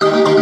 এটার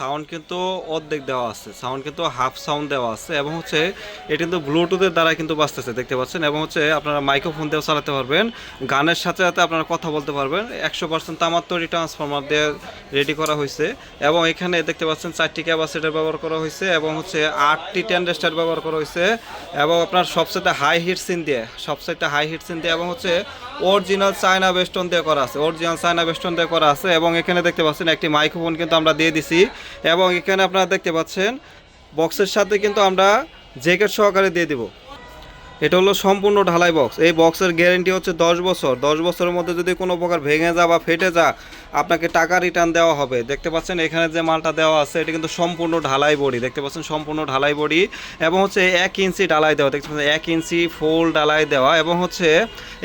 সাউন্ড কিন্তু অর্ধেক দেওয়া আছে। সাউন্ড কিন্তু হাফ সাউন্ড দেওয়া আছে এবং হচ্ছে এটা কিন্তু ব্লুটুথের দ্বারা কিন্তু বাঁচতেছে দেখতে পাচ্ছেন? এবং হচ্ছে আপনারা মাইক্রোফোন দিয়েও চালাতে পারবেন। গানের সাথে সাথে আপনারা কথা বলতে পারবেন। একশো পার্সেন্ট তামার তৈরি ট্রান্সফর্মার দিয়ে রেডি করা হয়েছে এবং এখানে দেখতে পাচ্ছেন চারটি ক্যাপাসিটার ব্যবহার করা হয়েছে এবং হচ্ছে আটটি টেন্ডেস্টার ব্যবহার করা হয়েছে এবং আপনার সবচেয়ে হাই হিট সিন দিয়ে সবচেয়ে হাই হিট সিন দিয়ে এবং হচ্ছে অরিজিনাল চায়না বেস্টন দিয়ে করা আছে, অরিজিনাল চায়না বেস্টন দিয়ে করা আছে এবং এখানে দেখতে পাচ্ছেন একটি মাইক্রোফোন কিন্তু আমরা দিয়ে দিছি এবং এখানে আপনারা দেখতে পাচ্ছেন বক্সের সাথে কিন্তু আমরা জ্যাকেট সহকারে দিয়ে দিব। এটা হলো সম্পূর্ণ ঢালাই বক্স এই বক্সের গ্যারেন্টি হচ্ছে দশ বছর। দশ বছরের মধ্যে যদি কোনো প্রকার ভেঙে যা বা ফেটে যা আপনাকে টাকা রিটার্ন দেওয়া হবে। দেখতে পাচ্ছেন এখানে যে মালটা দেওয়া আছে, এটা কিন্তু সম্পূর্ণ ঢালাই বডি। দেখতে পাচ্ছেন সম্পূর্ণ ঢালাই বডি এবং হচ্ছে এক ইঞ্চি ঢালাই দেওয়া। দেখতে পাচ্ছেন এক ইঞ্চি ফুল ঢালাই দেওয়া এবং হচ্ছে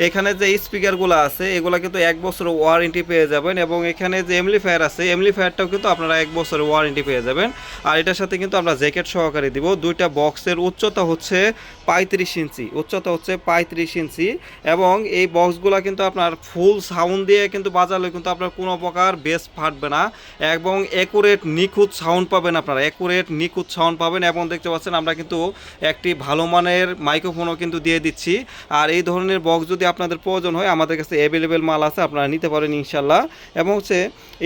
এখানে যে স্পিকারগুলো আছে, এগুলো কিন্তু এক বছর ওয়ারেন্টি পেয়ে যাবেন এবং এখানে যে এমলিফায়ার আছে এমলিফায়ারটাও কিন্তু আপনারা এক বছরের ওয়ারেন্টি পেয়ে যাবেন। আর এটার সাথে কিন্তু আমরা জ্যাকেট সহকারে দিব। দুইটা বক্সের উচ্চতা হচ্ছে পঁয়ত্রিশ ইঞ্চি। উচ্চতা হচ্ছে পঁয়ত্রিশ ইঞ্চি এবং এই বক্সগুলো কিন্তু আপনার ফুল সাউন্ড দিয়ে কিন্তু বাজালে কিন্তু আপনার কোনো প্রকার বেস ফাটবে না এবং একুরেট নিখুঁত সাউন্ড পাবেন আপনারা একুরেট নিখুঁত সাউন্ড পাবেন এবং দেখতে পাচ্ছেন আমরা কিন্তু একটি ভালো মানের মাইক্রোফোনও কিন্তু দিয়ে দিচ্ছি। আর এই ধরনের বক্স যদি আপনাদের প্রয়োজন হয়, আমাদের কাছে অ্যাভেলেবেল মাল আছে, আপনারা নিতে পারেন ইনশাল্লাহ এবং হচ্ছে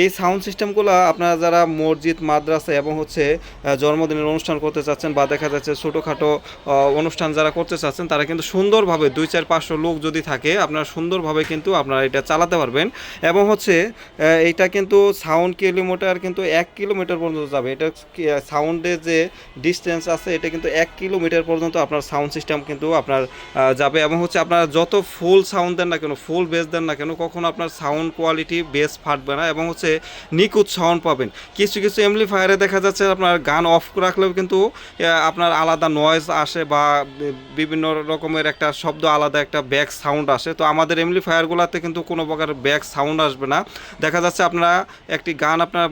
এই সাউন্ড সিস্টেমগুলো আপনারা যারা মসজিদ, মাদ্রাসা এবং হচ্ছে জন্মদিনের অনুষ্ঠান করতে চাচ্ছেন বা দেখা যাচ্ছে ছোটোখাটো অনুষ্ঠান যারা করতে চাচ্ছেন তারা কিন্তু সুন্দরভাবে দুই চার পাঁচশো লোক যদি থাকে, আপনারা সুন্দরভাবে কিন্তু আপনারা এটা চালাতে পারবেন। এবং হচ্ছে এইটা কিন্তু সাউন্ড কিলোমিটার কিন্তু এক কিলোমিটার পর্যন্ত যাবে। এটা সাউন্ডের যে ডিস্টেন্স আছে, এটা কিন্তু এক কিলোমিটার পর্যন্ত আপনার সাউন্ড সিস্টেম কিন্তু আপনার যাবে। এবং হচ্ছে, আপনার যত ফুল সাউন্ড দেন না কেন ফুল বেস দেন না কেন, কখনো আপনার সাউন্ড কোয়ালিটি বেস ফাটবে না। এবং হচ্ছে, নিখুঁত সাউন্ড পাবেন। কিছু কিছু এমপ্লিফায়ারে দেখা যাচ্ছে, আপনার গান অফ রাখলেও কিন্তু আপনার আলাদা নয়েজ আসে বা বিভিন্ন রকমের একটা শব্দ, আলাদা একটা ব্যাক সাউন্ড আসে। তো আমাদের এমপ্লিফায়ারগুলোতে কিন্তু কোনো প্রকার ব্যাক সাউন্ড আসবে না। দেখা যাচ্ছে আপনারা একটি গান আপনার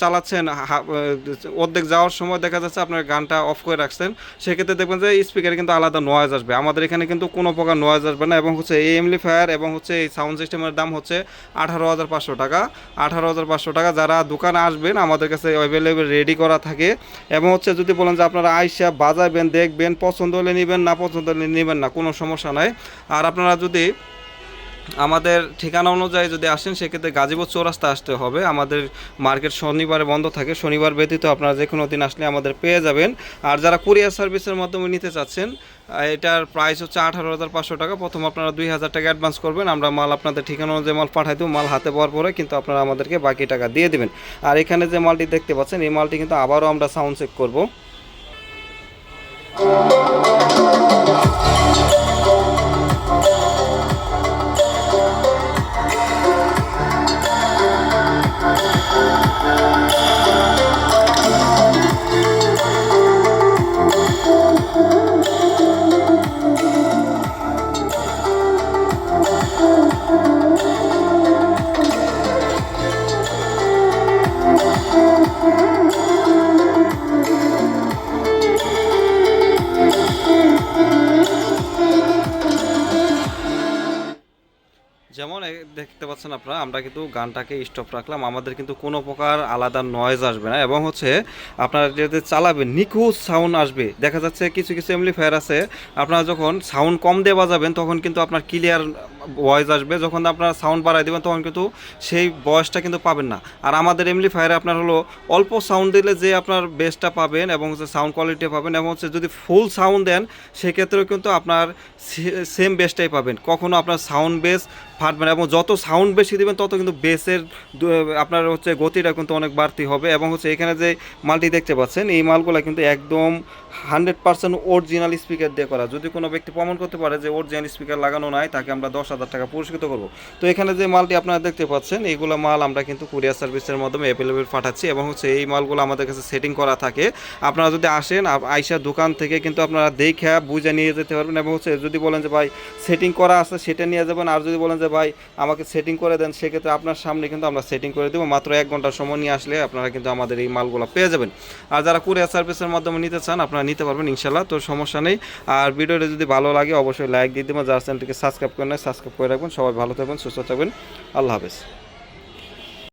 চালাচ্ছেন অর্ধেক যাওয়ার সময় দেখা যাচ্ছে আপনার গানটা অফ করে রাখছেন। সেক্ষেত্রে দেখবেন যে স্পিকারে কিন্তু আলাদা নয়েজ আসবে। আমাদের এখানে কিন্তু কোনো প্রকার নয়েজ আসবে না এবং হচ্ছে এই এমপ্লিফায়ার এবং হচ্ছে এই সাউন্ড সিস্টেমের দাম হচ্ছে আঠারো হাজার পাঁচশো টাকা। আঠারো হাজার পাঁচশো টাকা যারা দোকানে আসবেন, আমাদের কাছে অ্যাভেলেবেল রেডি করা থাকে। এবং হচ্ছে যদি বলেন যে আপনারা আইসা বাজাবেন, দেখবেন, পছন্দ হলে নেবেন, না পছন্দ হলে নেবেন না, কোনো সমস্যা নাই। আর আপনারা যদি আমাদের ঠিকানা অনুযায়ী যদি আসেন, সেক্ষেত্রে গাজীপুর চৌরাস্তা আসতে হবে। আমাদের মার্কেট শনিবারে বন্ধ থাকে। শনিবার ব্যতীত আপনারা যে কোনো দিন আসলে আমাদের পেয়ে যাবেন। আর যারা কুরিয়ার সার্ভিসের মাধ্যমে নিতে চাচ্ছেন, এটার প্রাইস হচ্ছে আঠারো হাজার পাঁচশো টাকা। প্রথম আপনারা দুই হাজার টাকা অ্যাডভান্স করবেন। আমরা মাল আপনাদের ঠিকানা অনুযায়ী মাল পাঠাই দেবো। মাল হাতে পাওয়ার পরে কিন্তু আপনারা আমাদেরকে বাকি টাকা দিয়ে দেবেন। আর এখানে যে মালটি দেখতে পাচ্ছেন, এই মালটি কিন্তু আবারও আমরা সাউন্ড চেক করব। যেমন দেখতে পাচ্ছেন আপনারা, আমরা কিন্তু গানটাকে স্টপ রাখলাম। আমাদের কিন্তু কোনো প্রকার আলাদা নয়েজ আসবে না এবং হচ্ছে আপনারা যদি চালাবেন, নিখুঁত সাউন্ড আসবে। দেখা যাচ্ছে কিছু কিছু এমপ্লিফায়ার আছে। আপনারা যখন সাউন্ড কম দিয়ে বাজাবেন, তখন কিন্তু আপনার ক্লিয়ার ভয়েস আসবে, যখন আপনারা সাউন্ড বাড়াই দেবেন, তখন কিন্তু সেই ভয়েসটা কিন্তু পাবেন না। আর আমাদের এমপ্লিফায়ারে আপনার হলো অল্প সাউন্ড দিলে যে আপনার বেসটা পাবেন এবং হচ্ছে সাউন্ড কোয়ালিটি পাবেন এবং হচ্ছে যদি ফুল সাউন্ড দেন, সেক্ষেত্রেও কিন্তু আপনার সেম বেসটাই পাবেন। কখনো আপনার সাউন্ড বেস ফাটবে না এবং যত সাউন্ড বেশি দেবেন, তত কিন্তু বেসের আপনার হচ্ছে গতিটা কিন্তু অনেক বাড়তি হবে এবং হচ্ছে এখানে যে মালটি দেখতে পাচ্ছেন, এই মালগুলো কিন্তু একদম হান্ড্রেড পার্সেন্ট অরিজিনাল স্পিকার দিয়ে করা। যদি কোনো ব্যক্তি প্রমাণ করতে পারে যে অরিজিনাল স্পিকার লাগানো নাই, তাকে আমরা দশ হাজার টাকা পুরস্কৃত করব। তো এখানে যে মালটি আপনারা দেখতে পাচ্ছেন এইগুলো মাল আমরা কিন্তু কুরিয়ার সার্ভিসের মাধ্যমে অ্যাভেলেবেল পাঠাচ্ছি এবং হচ্ছে এই মালগুলো আমাদের কাছে সেটিং করা থাকে। আপনারা যদি আসেন আইসা দোকান থেকে কিন্তু আপনারা দেখে বুঝে নিয়ে যেতে পারবেন এবং হচ্ছে যদি বলেন যে, ভাই সেটিং করা আছে, সেটা নিয়ে যাবেন। আর যদি বলেন যে, ভাই, আমাকে সেটিং করে দেন, সেক্ষেত্রে আপনার সামনে কিন্তু আমরা সেটিং করে দেবো। মাত্র এক ঘণ্টার সময় নিয়ে আসলে আপনারা কিন্তু আমাদের এই মালগুলো পেয়ে যাবেন। আর যারা কুরিয়ার সার্ভিসের মাধ্যমে নিতে চান, আপনারা নিতে পারবেন ইনশাল্লাহ তো সমস্যা নেই। আর ভিডিওটা যদি ভালো লাগে, অবশ্যই লাইক দিয়ে দেবেন। যারা চ্যানেলটিকে সাবস্ক্রাইব করে নেয় সাবস্ক্রাইব করে রাখবেন সবাই ভালো থাকবেন সুস্থ থাকবেন। আল্লাহ হাফেজ।